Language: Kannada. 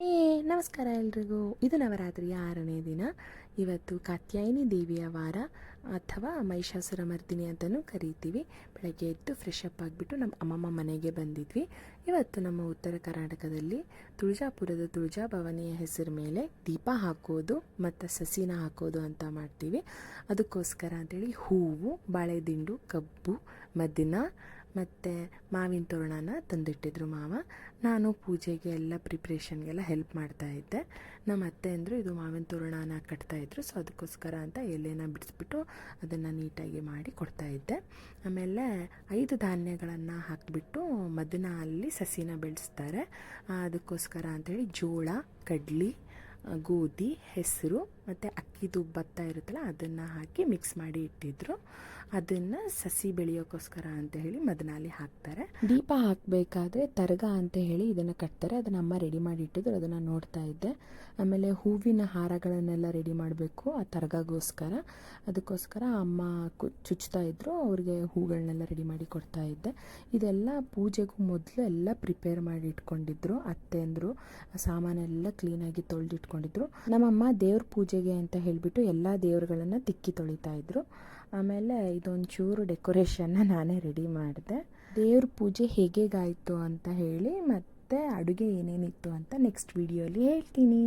ಏ, ನಮಸ್ಕಾರ ಎಲ್ರಿಗೂ. ಇದು ನವರಾತ್ರಿಯ ಆರನೇ ದಿನ. ಇವತ್ತು ಕಾತ್ಯಾಯಿನಿ ದೇವಿಯ ವಾರ ಅಥವಾ ಮಹಿಷಾಸುರ ಮರ್ದಿನಿ ಅಂತಲೂ ಕರಿತೀವಿ. ಬೆಳಗ್ಗೆ ಎದ್ದು ಫ್ರೆಶ್ ಅಪ್ ಆಗಿಬಿಟ್ಟು ನಮ್ಮ ಅಮ್ಮಮ್ಮ ಮನೆಗೆ ಬಂದಿದ್ವಿ. ಇವತ್ತು ನಮ್ಮ ಉತ್ತರ ಕರ್ನಾಟಕದಲ್ಲಿ ತುಳಜಾಪುರದ ತುಳಜಾ ಭವನಿಯ ಹೆಸರು ಮೇಲೆ ದೀಪ ಹಾಕೋದು ಮತ್ತು ಸಸಿನ ಹಾಕೋದು ಅಂತ ಮಾಡ್ತೀವಿ. ಅದಕ್ಕೋಸ್ಕರ ಅಂತೇಳಿ ಹೂವು, ಬಾಳೆದಿಂಡು, ಕಬ್ಬು, ಮದ್ದಿನ ಮತ್ತು ಮಾವಿನ ತೋರಣನ ತಂದಿಟ್ಟಿದ್ರು ಮಾವ. ನಾನು ಪೂಜೆಗೆ ಎಲ್ಲ ಪ್ರಿಪ್ರೇಷನ್ಗೆಲ್ಲ ಹೆಲ್ಪ್ ಮಾಡ್ತಾ ಇದ್ದೆ. ನಮ್ಮ ಅತ್ತೆ ಅಂದರು, ಇದು ಮಾವಿನ ತೋರಣನ ಕಟ್ತಾ ಇದ್ರು ಸೊ ಅದಕ್ಕೋಸ್ಕರ ಅಂತ ಎಲೆನ ಬಿಡಿಸ್ಬಿಟ್ಟು ಅದನ್ನು ನೀಟಾಗಿ ಮಾಡಿ ಕೊಡ್ತಾ ಇದ್ದೆ. ಆಮೇಲೆ ಐದು ಧಾನ್ಯಗಳನ್ನು ಹಾಕಿಬಿಟ್ಟು ಮದ್ದನ ಅಲ್ಲಿ ಸಸಿನ ಬೆಳೆಸ್ತಾರೆ. ಅದಕ್ಕೋಸ್ಕರ ಅಂತೇಳಿ ಜೋಳ, ಕಡ್ಲಿ ಗೋಧಿ, ಹೆಸರು ಮತ್ತು ಅಕ್ಕಿದು ಭತ್ತ ಇರುತ್ತಲ್ಲ, ಅದನ್ನು ಹಾಕಿ ಮಿಕ್ಸ್ ಮಾಡಿ ಇಟ್ಟಿದ್ರು. ಅದನ್ನು ಸಸಿ ಬೆಳೆಯೋಕ್ಕೋಸ್ಕರ ಅಂತ ಹೇಳಿ ಮದನಾಲಿ ಹಾಕ್ತಾರೆ. ದೀಪ ಹಾಕಬೇಕಾದ್ರೆ ತರಗ ಅಂತ ಹೇಳಿ ಇದನ್ನು ಕಟ್ತಾರೆ. ಅದನ್ನು ಅಮ್ಮ ರೆಡಿ ಮಾಡಿ ಇಟ್ಟಿದ್ರು, ಅದನ್ನು ನೋಡ್ತಾ ಇದ್ದೆ. ಆಮೇಲೆ ಹೂವಿನ ಹಾರಗಳನ್ನೆಲ್ಲ ರೆಡಿ ಮಾಡಬೇಕು ಆ ತರಗಗೋಸ್ಕರ. ಅದಕ್ಕೋಸ್ಕರ ಅಮ್ಮ ಚುಚ್ತಾ ಇದ್ರು, ಅವ್ರಿಗೆ ಹೂಗಳನ್ನೆಲ್ಲ ರೆಡಿ ಮಾಡಿ ಕೊಡ್ತಾ ಇದ್ದೆ. ಇದೆಲ್ಲ ಪೂಜೆಗೂ ಮೊದಲು ಎಲ್ಲ ಪ್ರಿಪೇರ್ ಮಾಡಿ ಇಟ್ಕೊಂಡಿದ್ರು. ಅತ್ತೆ ಅಂದರು ಸಾಮಾನೆಲ್ಲ ಕ್ಲೀನಾಗಿ ತೊಳೆದಿಟ್ಕೊಂಡಿದ್ರು ನಮ್ಮಮ್ಮ ದೇವ್ರ ಪೂಜೆಗೆ ಅಂತ ಹೇಳಿಬಿಟ್ಟು ಎಲ್ಲ ದೇವ್ರುಗಳನ್ನು ತಿಕ್ಕಿ ತೊಳಿತಾ ಇದ್ರು. ಆಮೇಲೆ ಇದೊಂದು ಚೂರು ಡೆಕೋರೇಷನ್ನ ನಾನೇ ರೆಡಿ ಮಾಡಿದೆ. ದೇವ್ರ ಪೂಜೆ ಹೇಗೇಗಾಯಿತು ಅಂತ ಹೇಳಿ ಮತ್ತು ಅಡುಗೆ ಏನೇನಿತ್ತು ಅಂತ ನೆಕ್ಸ್ಟ್ ವಿಡಿಯೋಲಿ ಹೇಳ್ತೀನಿ.